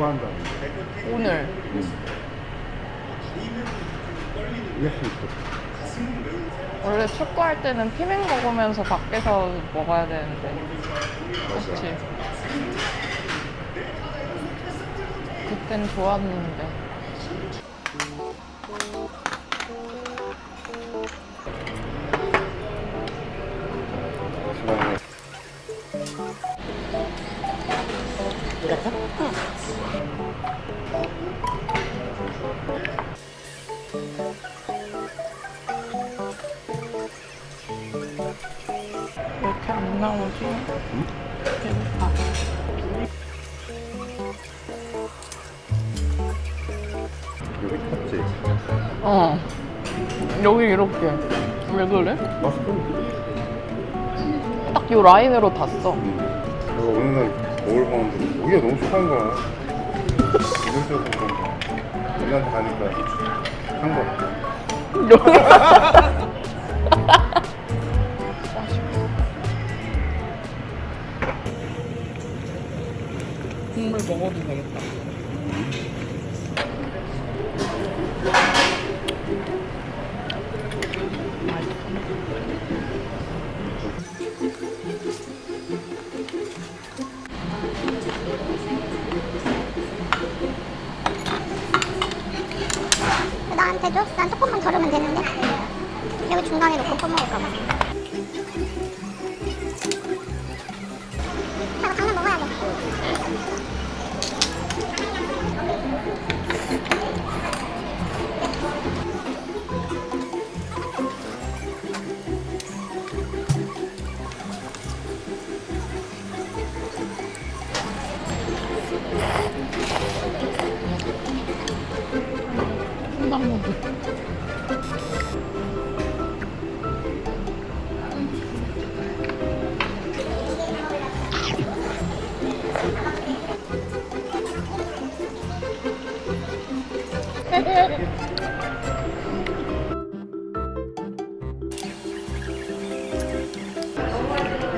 축구한다는데. 오늘. 수 있어. 원래 축구할 때는 피맥 먹으면서 밖에서 먹어야 되는데. 그렇지 그땐 좋았는데. 시간에 여기 이렇게 왜 그래? 마스크. 딱요 라인으로 탔어 내가 어느 날 거울 보는데 여기가 너무 축한 거야. 이럴 때도 그런 거야. 우리한테 가니까 한 거. 국물 먹어도 되겠다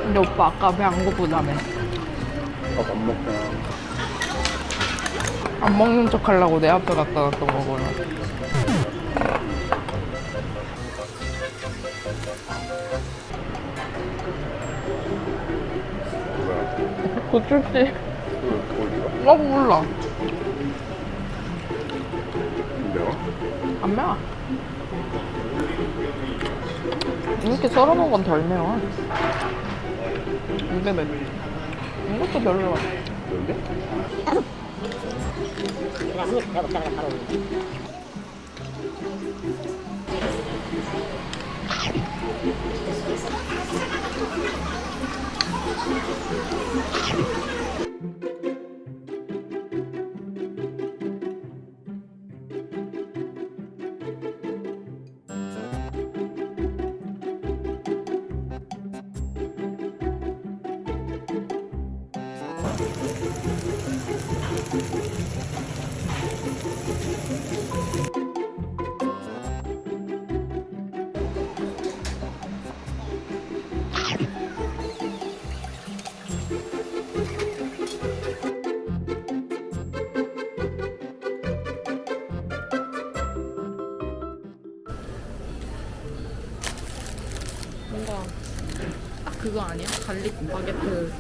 근데 오빠 아까 배 안 고프다며 밥안 먹잖아. 안 먹는 척 하려고 내 앞에 갖다 놨던 거구나 뭐야? 고추씨 그 어디가? 어 몰라 안 매워. 이렇게 썰어놓은 건 덜 매워. 이게 맵 이것도 별로야 그런데? 뭔가 그거 아니야? 갈릭 바게트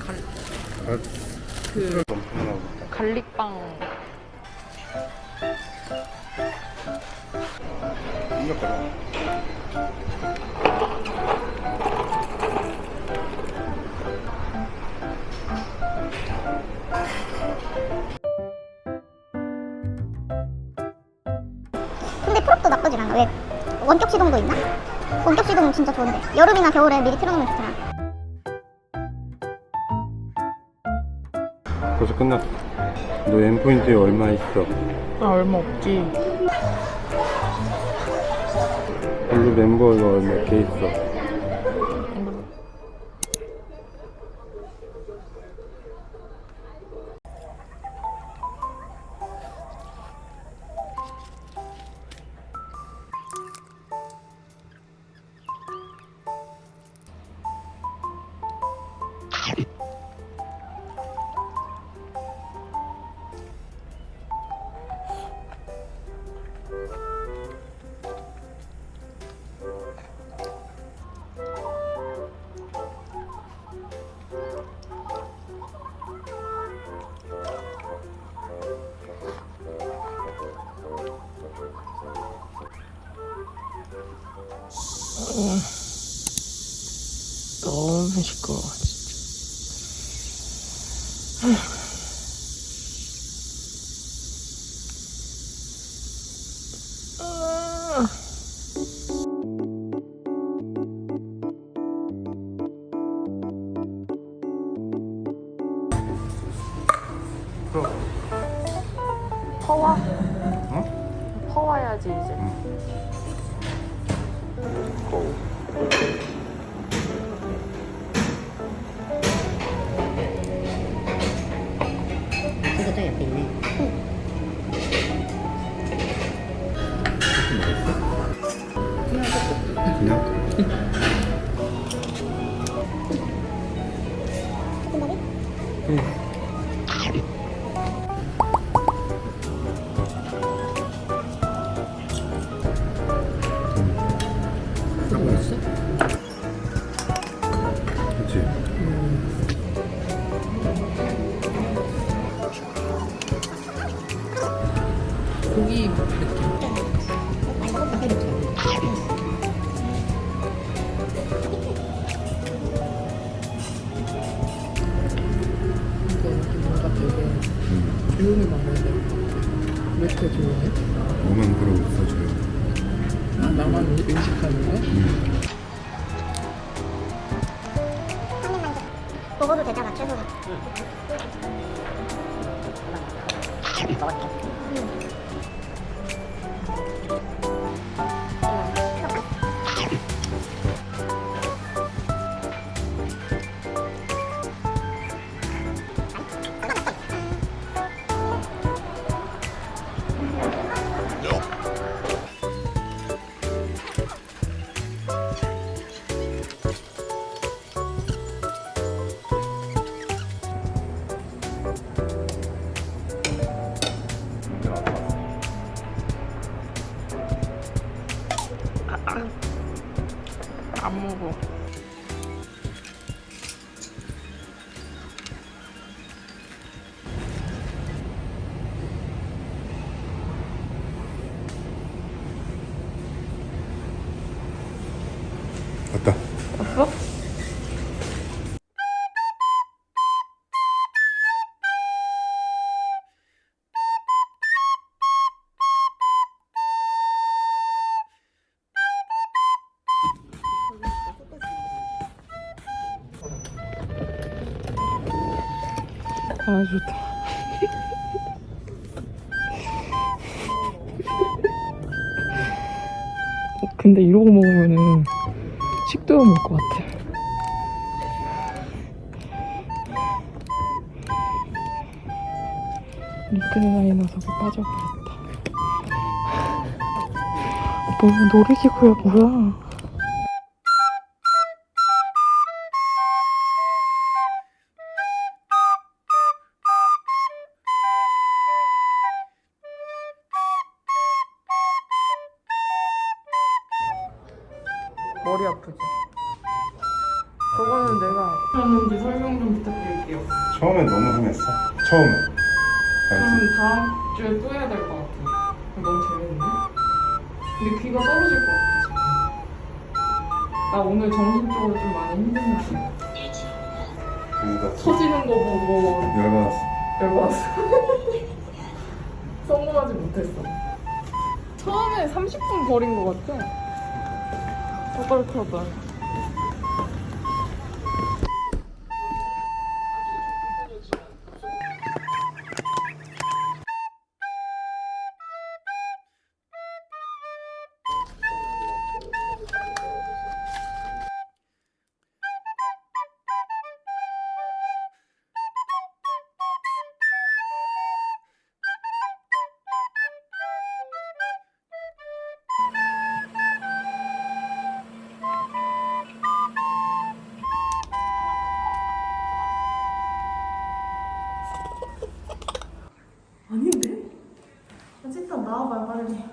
갈, 아, 그 엄청. 갈릭빵 생각보다. 근데 풀업도 나쁘진 않아 왜 원격 시동도 있나? 원격 시동 진짜 좋은데 여름이나 겨울에 미리 틀어놓으면 좋잖아 벌써 끝났어. 너 end포인트에 얼마 있어? 나 얼마 없지 블루 멤버가 얼마 돼 있어? 너무 시끄러워 진짜. 왜 이렇게 조용해? 너만 그러고 있어 지금 아, 나만 의- 의식하는 거야? 응. 먹어도 되잖아 채소는 안 아 좋다. 근데 이러고 먹으면은 식도 먹을 것 같아. 리트는 녀석이 빠져버렸다. 너무 놀이기구야 뭐야? 근데 귀가 떨어질 것 같아. 나 오늘 정신적으로 좀 많이 힘든 날이야. 그러니까 터지는 거 보고 열받았어 열받았어. 성공하지 못했어. 처음에 30분 걸린 것 같아. 저걸 켜봐. 아 나와봐요 빨리.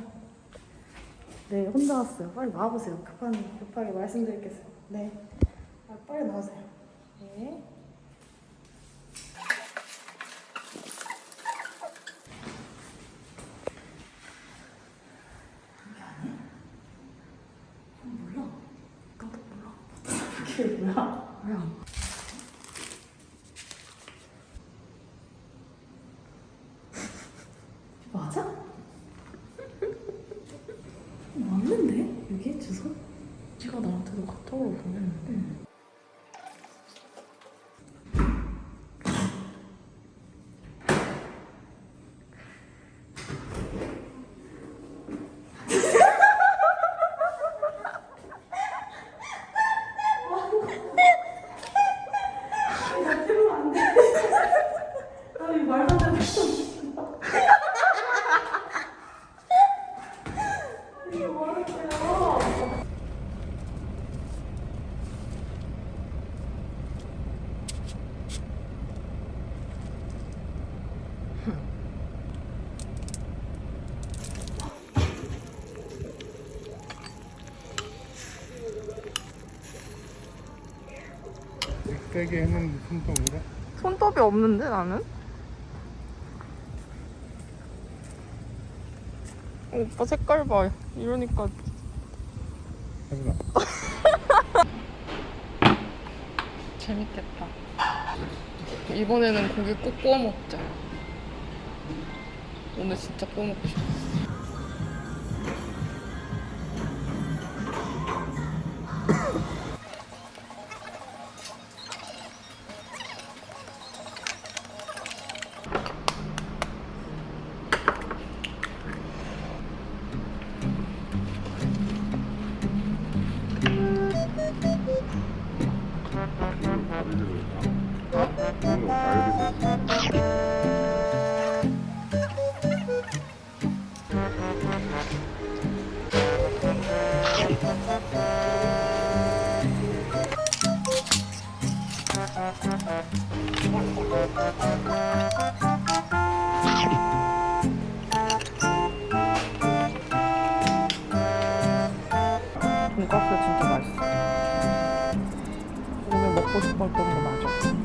네 혼자 왔어요. 빨리 나와보세요. 급한, 급하게 말씀드리겠어요. 네. 아, 빨리 나오세요. 네. 몰라. 이게 뭐야? 뭐야? 맞아? 맞는데? 여기 주소? 지가 나한테도 카톡으로 보냈는데. 아니 말도 안 되는 이게 뭐 하는 거야? 세게 했는데 손톱으로? 손톱이 없는데 나는? 어, 오빠 색깔 봐. 이러니까 해보자. 재밌겠다. 이번에는 고기 꼭 구워 먹자. 오늘 진짜 구워 먹고 싶어. 싶